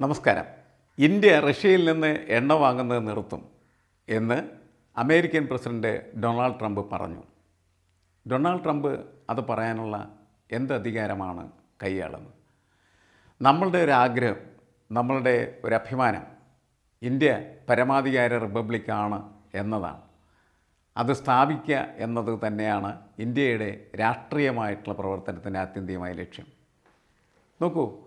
നമസ്കാരം. ഇന്ത്യ റഷ്യയിൽ നിന്ന് എണ്ണ വാങ്ങുന്നത് നിർത്തും എന്ന് അമേരിക്കൻ പ്രസിഡന്റ് ഡൊണാൾഡ് ട്രംപ് പറഞ്ഞു. ഡൊണാൾഡ് ട്രംപ് അത് പറയാനുള്ള എന്ത് അധികാരമാണ് കൈയാളുന്നത്? നമ്മളുടെ ഒരു ആഗ്രഹം നമ്മളുടെ ഒരു അഭിമാനം ഇന്ത്യ പരമാധികാര റിപ്പബ്ലിക്കാണ് എന്നതാണ്. അത് സ്ഥാപിക്കുക എന്നത് തന്നെയാണ് ഇന്ത്യയുടെ രാഷ്ട്രീയമായിട്ടുള്ള പ്രവർത്തനത്തിന്റെ ആത്യന്തികമായ ലക്ഷ്യം. നോക്കൂ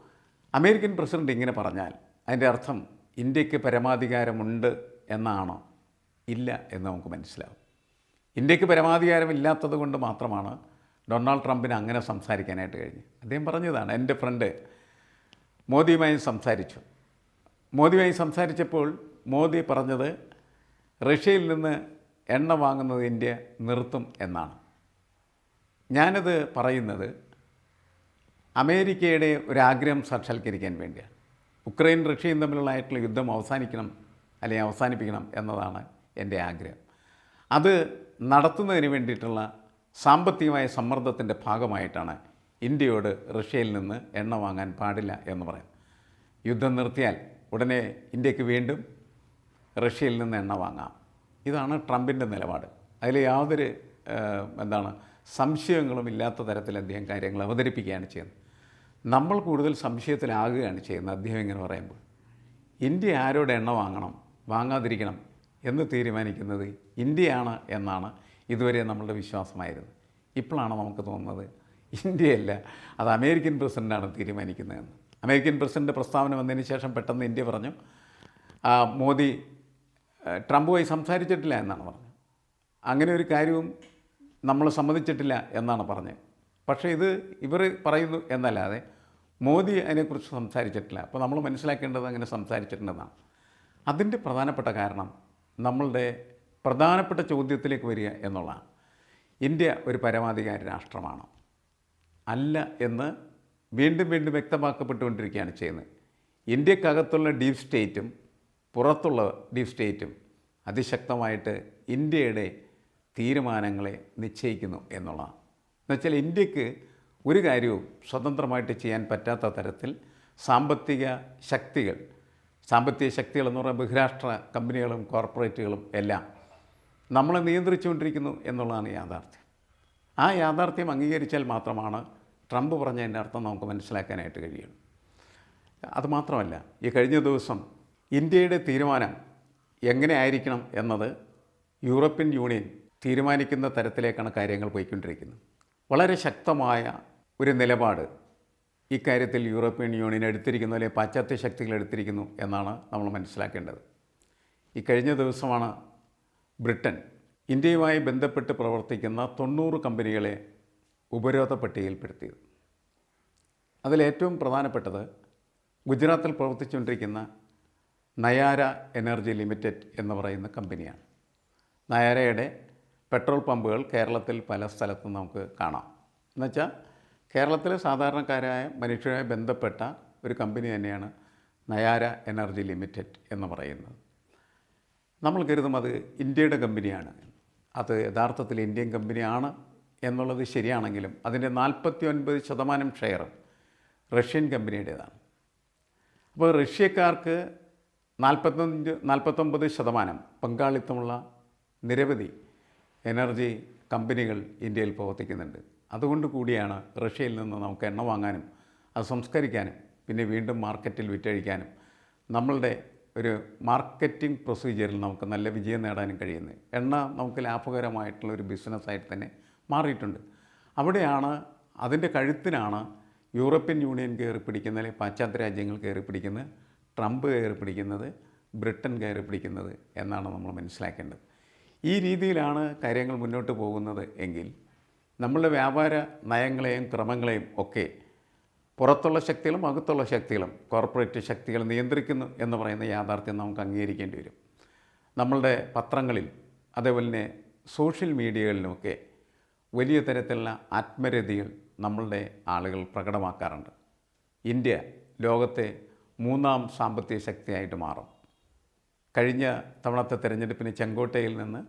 അമേരിക്കൻ പ്രസിഡന്റ് ഇങ്ങനെ പറഞ്ഞാൽ അതിന്റെ അർത്ഥം ഇന്ത്യയ്ക്ക് പരമാധികാരമുണ്ട് എന്നാണോ? ഇല്ല എന്ന് നമുക്ക് മനസ്സിലാവും. ഇന്ത്യയ്ക്ക് പരമാധികാരം ഇല്ലാത്തത് കൊണ്ട് മാത്രമാണ് ഡൊണാൾഡ് ട്രംപിന് അങ്ങനെ സംസാരിക്കാനായിട്ട് കഴിഞ്ഞു അദ്ദേഹം പറഞ്ഞതാണ് എന്റെ ഫ്രണ്ട് മോദിയുമായി സംസാരിച്ചു. മോദിയുമായി സംസാരിച്ചപ്പോൾ മോദി പറഞ്ഞത് റഷ്യയിൽ നിന്ന് എണ്ണ വാങ്ങുന്നത് ഇന്ത്യ നിർത്തും എന്നാണ്. ഞാനത് പറയുന്നത് അമേരിക്കയുടെ ഒരാഗ്രഹം സാക്ഷാത്കരിക്കാൻ വേണ്ടിയാണ്. ഉക്രൈൻ റഷ്യയും തമ്മിലുള്ളതായിട്ടുള്ള യുദ്ധം അവസാനിക്കണം അല്ലെങ്കിൽ അവസാനിപ്പിക്കണം എന്നതാണ് എന്റെ ആഗ്രഹം. അത് നടത്തുന്നതിന് വേണ്ടിയിട്ടുള്ള സാമ്പത്തികമായ സമ്മർദ്ദത്തിന്റെ ഭാഗമായിട്ടാണ് ഇന്ത്യയോട് റഷ്യയിൽ നിന്ന് എണ്ണ വാങ്ങാൻ പാടില്ല എന്ന് പറയും യുദ്ധം നിർത്തിയാൽ ഉടനെ ഇന്ത്യയ്ക്ക് വീണ്ടും റഷ്യയിൽ നിന്ന് എണ്ണ വാങ്ങാം. ഇതാണ് ട്രംപിന്റെ നിലപാട്. അതിൽ യാതൊരു എന്താണ് സംശയങ്ങളും ഇല്ലാത്ത തരത്തിൽ അദ്ദേഹം കാര്യങ്ങൾ അവതരിപ്പിക്കുകയാണ് ചെയ്യുന്നത്. നമ്മൾ കൂടുതൽ സംശയത്തിലാകുകയാണ് ചെയ്യുന്നത് അദ്ദേഹം ഇങ്ങനെ പറയുമ്പോൾ. ഇന്ത്യ ആരോടെ എണ്ണ വാങ്ങണം വാങ്ങാതിരിക്കണം എന്ന് തീരുമാനിക്കുന്നത് ഇന്ത്യയാണ് എന്നാണ് ഇതുവരെ നമ്മളുടെ വിശ്വാസമായിരുന്നു ഇപ്പോഴാണ് നമുക്ക് തോന്നുന്നത് ഇന്ത്യയല്ല അത് അമേരിക്കൻ പ്രസിഡന്റാണ് തീരുമാനിക്കുന്നതെന്ന്. അമേരിക്കൻ പ്രസിഡന്റ് പ്രസ്താവന വന്നതിന് ശേഷം പെട്ടെന്ന് ഇന്ത്യ പറഞ്ഞു മോദി ട്രംപുമായി സംസാരിച്ചിട്ടില്ല എന്നാണ് പറഞ്ഞത്. അങ്ങനെ ഒരു കാര്യവും നമ്മൾ സമ്മതിച്ചിട്ടില്ല എന്നാണ് പറഞ്ഞത്. പക്ഷേ ഇത് ഇവർ പറയുന്നു എന്നല്ലാതെ മോദി അതിനെക്കുറിച്ച് സംസാരിച്ചിട്ടില്ല. അപ്പോൾ നമ്മൾ മനസ്സിലാക്കേണ്ടത് അങ്ങനെ സംസാരിച്ചിട്ടുണ്ടെന്നാണ് അതിന്റെ പ്രധാനപ്പെട്ട കാരണം നമ്മളുടെ പ്രധാനപ്പെട്ട ചോദ്യത്തിലേക്ക് വരിക എന്നുള്ളതാണ്. ഇന്ത്യ ഒരു പരമാധികാര രാഷ്ട്രമാണ്. അല്ല എന്ന് വീണ്ടും വീണ്ടും വ്യക്തമാക്കപ്പെട്ടുകൊണ്ടിരിക്കുകയാണ് ചെയ്യുന്നത്. ഇന്ത്യക്കകത്തുള്ള ഡീപ് സ്റ്റേറ്റും പുറത്തുള്ള ഡീപ് സ്റ്റേറ്റും അതിശക്തമായിട്ട് ഇന്ത്യയുടെ തീരുമാനങ്ങളെ നിശ്ചയിക്കുന്നു എന്നുള്ളതാണ്. എന്നുവെച്ചാൽ ഇന്ത്യയ്ക്ക് ഒരു കാര്യവും സ്വതന്ത്രമായിട്ട് ചെയ്യാൻ പറ്റാത്ത തരത്തിൽ സാമ്പത്തിക ശക്തികൾ സാമ്പത്തിക ശക്തികൾ എന്ന് പറയുമ്പോൾ ബഹുരാഷ്ട്ര കമ്പനികളും കോർപ്പറേറ്റുകളും എല്ലാം നമ്മളെ നിയന്ത്രിച്ചുകൊണ്ടിരിക്കുന്നു എന്നുള്ളതാണ് യാഥാർത്ഥ്യം. ആ യാഥാർത്ഥ്യം അംഗീകരിച്ചാൽ മാത്രമാണ് ട്രംപ് പറഞ്ഞതിന്റെ അർത്ഥം നമുക്ക് മനസ്സിലാക്കാനായിട്ട് കഴിയുള്ളൂ. അതുമാത്രമല്ല ഈ കഴിഞ്ഞ ദിവസം ഇന്ത്യയുടെ തീരുമാനം എങ്ങനെ ആയിരിക്കണം എന്നത് യൂറോപ്യൻ യൂണിയൻ തീരുമാനിക്കുന്ന തരത്തിലേക്കാണ് കാര്യങ്ങൾ പോയിക്കൊണ്ടിരിക്കുന്നത്. വളരെ ശക്തമായ ഒരു നിലപാട് ഇക്കാര്യത്തിൽ യൂറോപ്യൻ യൂണിയൻ എടുത്തിരിക്കുന്നു അല്ലെങ്കിൽ പാശ്ചാത്യ ശക്തികൾ എടുത്തിരിക്കുന്നു എന്നാണ് നമ്മൾ മനസ്സിലാക്കേണ്ടത്. ഈ കഴിഞ്ഞ ദിവസമാണ് ബ്രിട്ടൻ ഇന്ത്യയുമായി ബന്ധപ്പെട്ട് പ്രവർത്തിക്കുന്ന തൊണ്ണൂറ് കമ്പനികളെ ഉപരോധ പട്ടികയിൽപ്പെടുത്തിയത്. അതിലേറ്റവും പ്രധാനപ്പെട്ടത് ഗുജറാത്തിൽ പ്രവർത്തിച്ചുകൊണ്ടിരിക്കുന്ന നയാര എനർജി ലിമിറ്റഡ് എന്ന് പറയുന്ന കമ്പനിയാണ്. നയാരയുടെ പെട്രോൾ പമ്പുകൾ കേരളത്തിൽ പല സ്ഥലത്തും നമുക്ക് കാണാം. എന്നുവെച്ചാൽ കേരളത്തിലെ സാധാരണക്കാരായ മനുഷ്യരുമായി ബന്ധപ്പെട്ട ഒരു കമ്പനി തന്നെയാണ് നയാര എനർജി ലിമിറ്റഡ് എന്ന് പറയുന്നത്. നമ്മൾ കരുതും അത് ഇന്ത്യയുടെ കമ്പനിയാണ്. അത് യഥാർത്ഥത്തിൽ ഇന്ത്യൻ കമ്പനിയാണ് എന്നുള്ളത് ശരിയാണെങ്കിലും അതിന്റെ നാൽപ്പത്തി ഒൻപത് ശതമാനം ഷെയർ റഷ്യൻ കമ്പനിയുടേതാണ്. അപ്പോൾ റഷ്യക്കാർക്ക് നാൽപ്പത്തഞ്ച് നാൽപ്പത്തൊമ്പത് ശതമാനം പങ്കാളിത്തമുള്ള നിരവധി എനർജി കമ്പനികൾ ഇന്ത്യയിൽ പ്രവർത്തിക്കുന്നുണ്ട്. അതുകൊണ്ട് കൂടിയാണ് റഷ്യയിൽ നിന്ന് നമുക്ക് എണ്ണ വാങ്ങാനും അത് സംസ്കരിക്കാനും പിന്നെ വീണ്ടും മാർക്കറ്റിൽ വിറ്റഴിക്കാനും നമ്മളുടെ ഒരു മാർക്കറ്റിംഗ് പ്രൊസീജിയറിൽ നമുക്ക് നല്ല വിജയം നേടാനും കഴിയുന്നത്. എണ്ണ നമുക്ക് ലാഭകരമായിട്ടുള്ള ഒരു ബിസിനസ്സായിട്ട് തന്നെ മാറിയിട്ടുണ്ട്. അവിടെയാണ് അതിന്റെ കഴുത്തിനാണ് യൂറോപ്യൻ യൂണിയൻ കയറി പിടിക്കുന്ന അല്ലെങ്കിൽ പാശ്ചാത്യ രാജ്യങ്ങൾ കയറി പിടിക്കുന്നത് ട്രംപ് കയറി പിടിക്കുന്നത് ബ്രിട്ടൻ കയറി പിടിക്കുന്നത് എന്നാണ് നമ്മൾ മനസ്സിലാക്കേണ്ടത്. ഈ രീതിയിലാണ് കാര്യങ്ങൾ മുന്നോട്ട് പോകുന്നത് എങ്കിൽ നമ്മളുടെ വ്യാപാര നയങ്ങളെയും ക്രമങ്ങളെയും ഒക്കെ പുറത്തുള്ള ശക്തികളും അകത്തുള്ള ശക്തികളും കോർപ്പറേറ്റ് ശക്തികൾ നിയന്ത്രിക്കുന്നു എന്ന് പറയുന്ന യാഥാർത്ഥ്യം നമുക്ക് അംഗീകരിക്കേണ്ടി വരും. നമ്മളുടെ പത്രങ്ങളിൽ അതേപോലെ തന്നെ സോഷ്യൽ മീഡിയകളിലുമൊക്കെ വലിയ തരത്തിലുള്ള ആത്മരതികൾ നമ്മളുടെ ആളുകൾ പ്രകടമാക്കാറുണ്ട്. ഇന്ത്യ ലോകത്തെ മൂന്നാം സാമ്പത്തിക ശക്തിയായിട്ട് മാറും. കഴിഞ്ഞ തവണത്തെ തെരഞ്ഞെടുപ്പിന് ചെങ്കോട്ടയിൽ നിന്ന്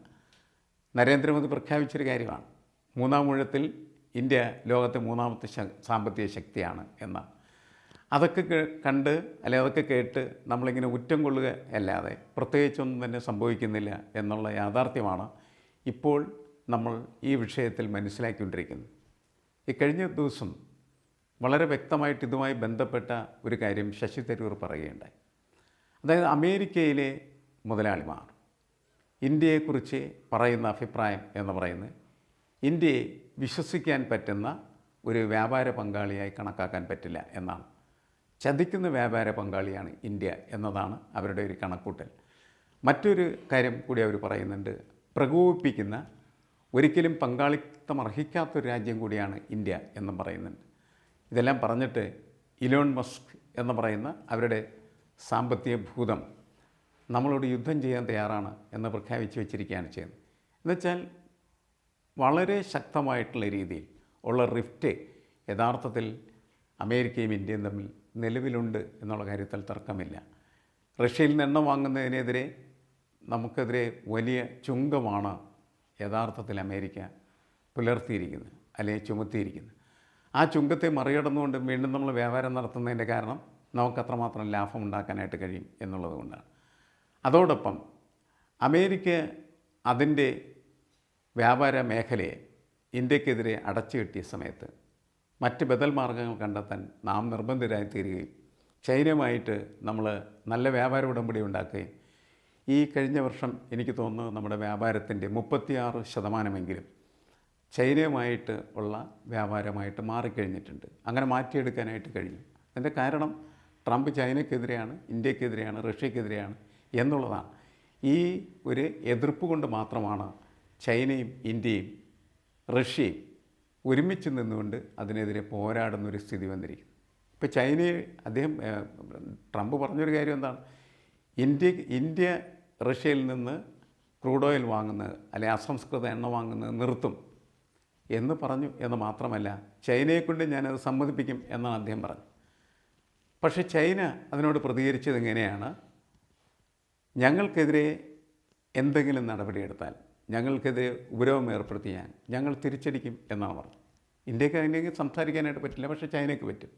നരേന്ദ്രമോദി പ്രഖ്യാപിച്ചൊരു കാര്യമാണ്. മൂന്നാം ഊഴത്തിൽ ഇന്ത്യ ലോകത്തെ മൂന്നാമത്തെ സാമ്പത്തിക ശക്തിയാണ് എന്ന്. അതൊക്കെ കണ്ട് അല്ലെങ്കിൽ അതൊക്കെ കേട്ട് നമ്മളിങ്ങനെ ഉറ്റം കൊള്ളുക അല്ലാതെ പ്രത്യേകിച്ചൊന്നും തന്നെ സംഭവിക്കുന്നില്ല എന്നുള്ള യാഥാർത്ഥ്യമാണ് ഇപ്പോൾ നമ്മൾ ഈ വിഷയത്തിൽ മനസ്സിലാക്കിക്കൊണ്ടിരിക്കുന്നത്. ഈ കഴിഞ്ഞ ദിവസം വളരെ വ്യക്തമായിട്ട് ഇതുമായി ബന്ധപ്പെട്ട ഒരു കാര്യം ശശി തരൂർ പറയുകയുണ്ടായി. അതായത് അമേരിക്കയിലെ മുതലാളിമാർ. ഇന്ത്യയെക്കുറിച്ച് പറയുന്ന അഭിപ്രായം എന്ന് പറയുന്നത് ഇന്ത്യയെ വിശ്വസിക്കാൻ പറ്റുന്ന ഒരു വ്യാപാര പങ്കാളിയായി കണക്കാക്കാൻ പറ്റില്ല എന്നാണ്. ചതിക്കുന്ന വ്യാപാര പങ്കാളിയാണ് ഇന്ത്യ എന്നതാണ് അവരുടെ ഒരു കണക്കൂട്ടൽ. മറ്റൊരു കാര്യം കൂടി അവർ പറയുന്നുണ്ട് പ്രകോപിപ്പിക്കുന്ന ഒരിക്കലും പങ്കാളിത്തം അർഹിക്കാത്തൊരു രാജ്യം കൂടിയാണ് ഇന്ത്യ എന്നും പറയുന്നുണ്ട്. ഇതെല്ലാം പറഞ്ഞിട്ട് ഇലോൺ മസ്ക് എന്ന് പറയുന്ന അവരുടെ സാമ്പത്തിക ഭൂതം നമ്മളോട് യുദ്ധം ചെയ്യാൻ തയ്യാറാണ് എന്ന് പ്രഖ്യാപിച്ച് വെച്ചിരിക്കുകയാണ് ചെയ്യുന്നത്. എന്നുവെച്ചാൽ വളരെ ശക്തമായിട്ടുള്ള രീതിയിൽ ഉള്ള റിഫ്റ്റ് യഥാർത്ഥത്തിൽ അമേരിക്കയും ഇന്ത്യയും തമ്മിൽ നിലവിലുണ്ട് എന്നുള്ള കാര്യത്തിൽ തർക്കമില്ല. റഷ്യയിൽ നിന്ന് എണ്ണ വാങ്ങുന്നതിനെതിരെ നമുക്കെതിരെ വലിയ ചുങ്കമാണ് യഥാർത്ഥത്തിൽ അമേരിക്ക പുലർത്തിയിരിക്കുന്നത് അല്ലെങ്കിൽ ചുമത്തിയിരിക്കുന്നത്. ആ ചുങ്കത്തെ മറികടന്നുകൊണ്ട് വീണ്ടും നമ്മൾ വ്യാപാരം നടത്തുന്നതിന്റെ കാരണം നമുക്ക് അത്രമാത്രം ലാഭം ഉണ്ടാക്കാനായിട്ട് കഴിയും എന്നുള്ളത് കൊണ്ടാണ്. അതോടൊപ്പം അമേരിക്ക അതിന്റെ വ്യാപാര മേഖലയെ ഇന്ത്യക്കെതിരെ അടച്ചു കെട്ടിയ സമയത്ത് മറ്റ് ബദൽ മാർഗങ്ങൾ കണ്ടെത്താൻ നാം നിർബന്ധിതരായി തീരുകയും ചൈനയുമായിട്ട് നമ്മൾ നല്ല വ്യാപാര ഉടമ്പടി ഉണ്ടാക്കുകയും ഈ കഴിഞ്ഞ വർഷം എനിക്ക് തോന്നുന്നു നമ്മുടെ വ്യാപാരത്തിന്റെ മുപ്പത്തിയാറ് ശതമാനമെങ്കിലും ചൈനയുമായിട്ട് ഉള്ള വ്യാപാരമായിട്ട് മാറിക്കഴിഞ്ഞിട്ടുണ്ട്. അങ്ങനെ മാറ്റിയെടുക്കാനായിട്ട് കഴിഞ്ഞു. അതിന്റെ കാരണം ട്രംപ് ചൈനയ്ക്കെതിരെയാണ് ഇന്ത്യക്കെതിരെയാണ് റഷ്യക്കെതിരെയാണ്. എന്നുള്ളതാണ്. ഈ ഒരു എതിർപ്പ് കൊണ്ട് മാത്രമാണ് ചൈനയും ഇന്ത്യയും റഷ്യയും ഒരുമിച്ച് നിന്നുകൊണ്ട് അതിനെതിരെ പോരാടുന്ന ഒരു സ്ഥിതി വന്നിരിക്കുന്നത്. ഇപ്പോൾ ചൈനയെ അദ്ദേഹം ട്രംപ് പറഞ്ഞൊരു കാര്യം എന്താണ്? ഇന്ത്യ ഇന്ത്യ റഷ്യയിൽ നിന്ന് ക്രൂഡ് ഓയിൽ വാങ്ങുന്നത് അല്ലെങ്കിൽ അസംസ്കൃത എണ്ണ വാങ്ങുന്നത് നിർത്തും എന്ന് പറഞ്ഞു എന്ന് മാത്രമല്ല ചൈനയെക്കൊണ്ട് ഞാനത് സമ്മതിപ്പിക്കും എന്നാണ് അദ്ദേഹം പറഞ്ഞത്. പക്ഷേ ചൈന അതിനോട് പ്രതികരിച്ചത് എങ്ങനെയാണ്? ഞങ്ങൾക്കെതിരെ എന്തെങ്കിലും നടപടിയെടുത്താൽ ഞങ്ങൾക്കെതിരെ ഉപരോധം ഏർപ്പെടുത്തിയാൽ ഞങ്ങൾ തിരിച്ചടിക്കും എന്നാണ് പറഞ്ഞത്. ഇന്ത്യയ്ക്ക് അതിലേക്ക് സംസാരിക്കാനായിട്ട് പറ്റില്ല പക്ഷേ ചൈനയ്ക്ക് പറ്റും.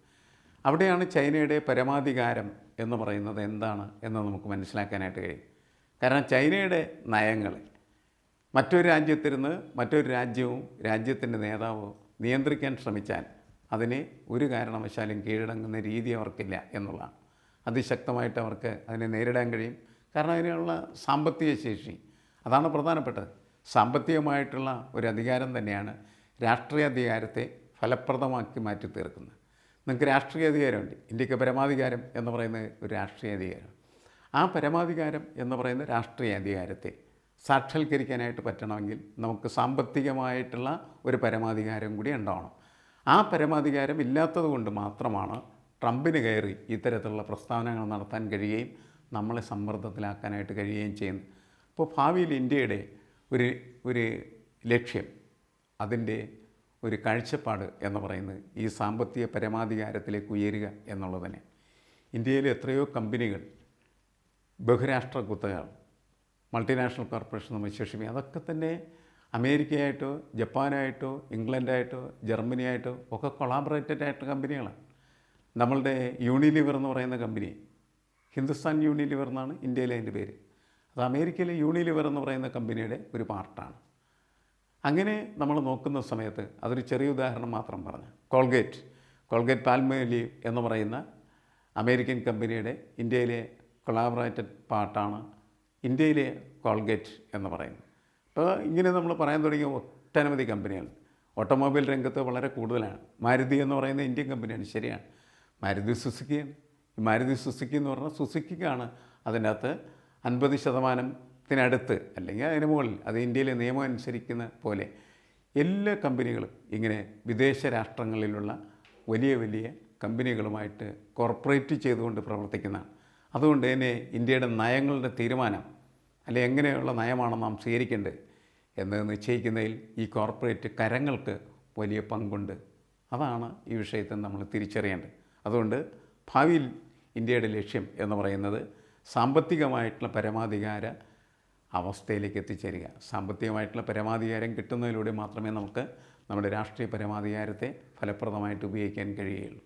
അവിടെയാണ് ചൈനയുടെ പരമാധികാരം എന്ന് പറയുന്നത് എന്താണ് എന്ന് നമുക്ക് മനസ്സിലാക്കാനായിട്ട് കഴിയും. കാരണം ചൈനയുടെ നയങ്ങൾ മറ്റൊരു രാജ്യത്തിരുന്ന് മറ്റൊരു രാജ്യവും രാജ്യത്തിന്റെ നേതാവോ നിയന്ത്രിക്കാൻ ശ്രമിച്ചാൽ അതിനെ ഒരു കാരണവശാലും കീഴടങ്ങുന്ന രീതി അവർക്കില്ല എന്നുള്ളതാണ്. അതിശക്തമായിട്ട് അവർക്ക് അതിനെ നേരിടാൻ കഴിയും. കാരണം അതിനുള്ള സാമ്പത്തിക ശേഷി. അതാണ് പ്രധാനപ്പെട്ടത്. സാമ്പത്തികമായിട്ടുള്ള ഒരു അധികാരം തന്നെയാണ് രാഷ്ട്രീയ അധികാരത്തെ ഫലപ്രദമാക്കി മാറ്റി തീർക്കുന്നത് നിങ്ങൾക്ക് രാഷ്ട്രീയ അധികാരമുണ്ട്. ഇന്ത്യയ്ക്ക് പരമാധികാരം എന്ന് പറയുന്നത് ഒരു രാഷ്ട്രീയ അധികാരം ആ പരമാധികാരം എന്ന് പറയുന്ന രാഷ്ട്രീയ അധികാരത്തെ സാക്ഷാത്കരിക്കാനായിട്ട് പറ്റണമെങ്കിൽ നമുക്ക് സാമ്പത്തികമായിട്ടുള്ള ഒരു പരമാധികാരം കൂടി ഉണ്ടാവണം. ആ പരമാധികാരം ഇല്ലാത്തത് കൊണ്ട് മാത്രമാണ് ട്രംപിന് കയറി ഇത്തരത്തിലുള്ള പ്രസ്താവനകൾ നടത്താൻ കഴിയുകയും നമ്മളെ സമ്മർദ്ദത്തിലാക്കാനായിട്ട് കഴിയുകയും ചെയ്യുന്നു. അപ്പോൾ ഭാവിയിൽ ഇന്ത്യയുടെ ഒരു ഒരു ലക്ഷ്യം അതിന്റെ ഒരു കാഴ്ചപ്പാട് എന്ന് പറയുന്നത് ഈ സാമ്പത്തിക പരമാധികാരത്തിലേക്ക് ഉയരുക എന്നുള്ളത് തന്നെ. എത്രയോ കമ്പനികൾ ബഹുരാഷ്ട്ര കുത്തകൾ മൾട്ടിനാഷണൽ കോർപ്പറേഷൻ നമ്മൾ വിശേഷിപ്പിക്കും അതൊക്കെ തന്നെ അമേരിക്കയായിട്ടോ ജപ്പാനായിട്ടോ ഇംഗ്ലണ്ടായിട്ടോ ജർമ്മനിയായിട്ടോ ഒക്കെ കൊളാബറേറ്റഡ് ആയിട്ട് കമ്പനികളാണ്. നമ്മളുടെ യൂണിലിവർ എന്ന് പറയുന്ന കമ്പനി ഹിന്ദുസ്ഥാൻ യൂണിലിവർ എന്നാണ് ഇന്ത്യയിലെ അതിന്റെ പേര്. അത് അമേരിക്കയിലെ യൂണിലിവർ എന്ന് പറയുന്ന കമ്പനിയുടെ ഒരു പാർട്ടാണ്. അങ്ങനെ നമ്മൾ നോക്കുന്ന സമയത്ത് അതൊരു ചെറിയ ഉദാഹരണം മാത്രം പറഞ്ഞു. കോൾഗേറ്റ് കോൾഗേറ്റ് പാൽമേലി എന്ന് പറയുന്ന അമേരിക്കൻ കമ്പനിയുടെ ഇന്ത്യയിലെ കൊളാബറേറ്റഡ് പാർട്ടാണ് ഇന്ത്യയിലെ കോൾഗേറ്റ് എന്ന് പറയുന്നത്. അപ്പോൾ ഇങ്ങനെ നമ്മൾ പറയാൻ തുടങ്ങിയ ഒട്ടനവധി കമ്പനികൾ. ഓട്ടോമൊബൈൽ രംഗത്ത് വളരെ കൂടുതലാണ്. മാരുതി എന്ന് പറയുന്ന ഇന്ത്യൻ കമ്പനിയാണ്. ശരിയാണ്. മാരുതി സുസുക്കിയാണ്. മാരുതി സുസുക്കി എന്ന് പറഞ്ഞാൽ സുസുക്കിക്കാണ് അതിനകത്ത് അൻപത് ശതമാനത്തിനടുത്ത് അല്ലെങ്കിൽ അതിന് മുകളിൽ അത് ഇന്ത്യയിലെ നിയമം അനുസരിക്കുന്ന പോലെ എല്ലാ കമ്പനികളും ഇങ്ങനെ വിദേശ രാഷ്ട്രങ്ങളിലുള്ള വലിയ വലിയ കമ്പനികളുമായിട്ട് കോർപ്പറേറ്റ് ചെയ്തുകൊണ്ട് പ്രവർത്തിക്കുന്നതാണ്. അതുകൊണ്ട് തന്നെ ഇന്ത്യയുടെ നയങ്ങളുടെ തീരുമാനം അല്ലെ എങ്ങനെയുള്ള നയമാണ് നാം സ്വീകരിക്കേണ്ടത് എന്ന് നിശ്ചയിക്കുന്നതിൽ ഈ കോർപ്പറേറ്റ് കരങ്ങൾക്ക് വലിയ പങ്കുണ്ട്. അതാണ് ഈ വിഷയത്തിൽ നമ്മൾ തിരിച്ചറിയേണ്ടത്. അതുകൊണ്ട് ഭാവിയിൽ ഇന്ത്യയുടെ ലക്ഷ്യം എന്ന് പറയുന്നത് സാമ്പത്തികമായിട്ടുള്ള പരമാധികാര അവസ്ഥയിലേക്ക് എത്തിച്ചേരുക. സാമ്പത്തികമായിട്ടുള്ള പരമാധികാരം കിട്ടുന്നതിലൂടെ മാത്രമേ നമുക്ക് നമ്മുടെ രാഷ്ട്രീയ പരമാധികാരത്തെ ഫലപ്രദമായിട്ട് ഉപയോഗിക്കാൻ കഴിയുകയുള്ളൂ.